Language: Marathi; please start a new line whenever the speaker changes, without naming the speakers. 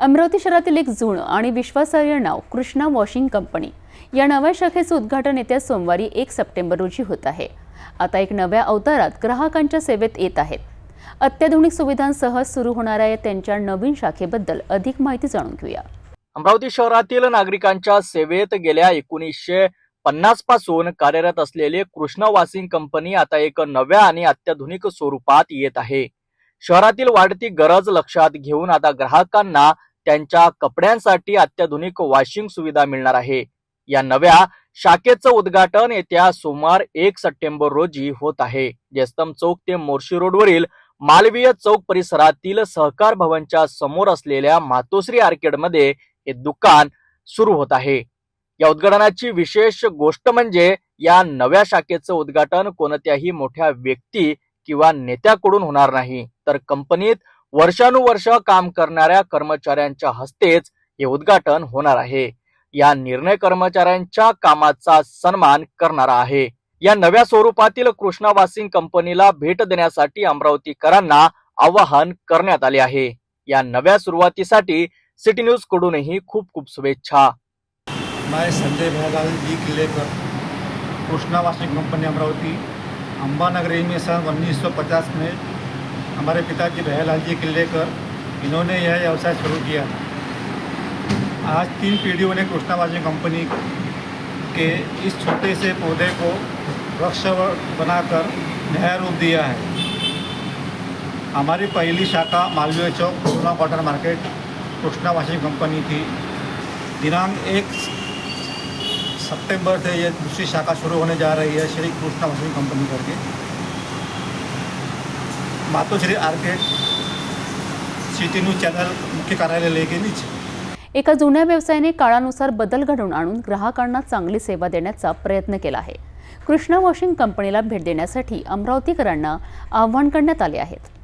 अमरावती शहरातील एक जुनं आणि विश्वासार्ह नाव कृष्णा वॉशिंग कंपनी. या नव्या शाखेचं उद्घाटन येत्या सोमवारी एक सप्टेंबर रोजी होत आहे. आता एक नव्या अवतारात ग्राहकांच्या सेवेत येत आहेत. अत्याधुनिक सुविधांसह सुरू होणाऱ्या या त्यांच्या नवीन शाखेबद्दल अधिक माहिती जाणून घेऊया.
अमरावती शहरातील नागरिकांच्या सेवेत गेल्या एकोणीसशे पन्नासपासून कार्यरत असलेले कृष्णा वॉशिंग कंपनी आता एक नव्या आणि अत्याधुनिक स्वरूपात येत आहे. शहरातील वाढती गरज लक्षात घेऊन आता ग्राहकांना त्यांच्या कपड्यांसाठी अत्याधुनिक वॉशिंग सुविधा मिळणार आहे. या नव्या शाखेचं उद्घाटन येत्या सोमवार एक सप्टेंबर रोजी होत आहे. जयस्तम चौक ते मोर्शी रोडवरील मालवीय चौक परिसरातील सहकार भवनच्या समोर असलेल्या मातोश्री आर्केडमध्ये हे दुकान सुरू होत आहे. या उद्घाटनाची विशेष गोष्ट म्हणजे या नव्या शाखेचं उद्घाटन कोणत्याही मोठ्या व्यक्ती किंवा नेत्याकडून होणार नाही. तर कंपनीत वर्षानुवर्ष काम करणाऱ्या कर्मचाऱ्यांच्या हस्तेच हे उद्घाटन होणार आहे. या निर्णय कर्मचाऱ्यांच्या कामाचा सन्मान करणारा आहे. या नव्या स्वरूपातील कृष्णा वासिंग कंपनीला भेट देण्यासाठी अमरावतीकरांना आवाहन करण्यात आले आहे. या नव्या सुरुवातीसाठी सिटी न्यूज कडूनही खूप खूप शुभेच्छा.
मैं संजय भैयालाल जी किलेकर कृष्णा कंपनी अमरावती अंबानगरी में सन 1950 में हमारे पिताजी बहलाल जी किलेकर इन्होंने यह व्यवसाय शुरू किया। आज तीन पीढ़ियों ने कृष्णा वाशिंग कंपनी के इस छोटे से पौधे को वृक्ष बनाकर नया रूप दिया है। हमारी पहली शाखा मालवीय चौक Purna cotton market Krishna washing company थी। दिनांक एक सितंबर से यह दूसरी शाखा शुरू होने जा रही है, श्री कृष्णा वॉशिंग कंपनी करके। मातोश्री आर्केट सिटी न्यूज चॅनल मुख्य कार्यालय के
एका जुन्या व्यवसायाने काळानुसार बदल घडवून आणून ग्राहकांना चांगली सेवा देण्याचा प्रयत्न केला आहे. कृष्णा वॉशिंग कंपनीला भेट देण्यासाठी अमरावतीकरांना आव्हान करण्यात आले आहेत.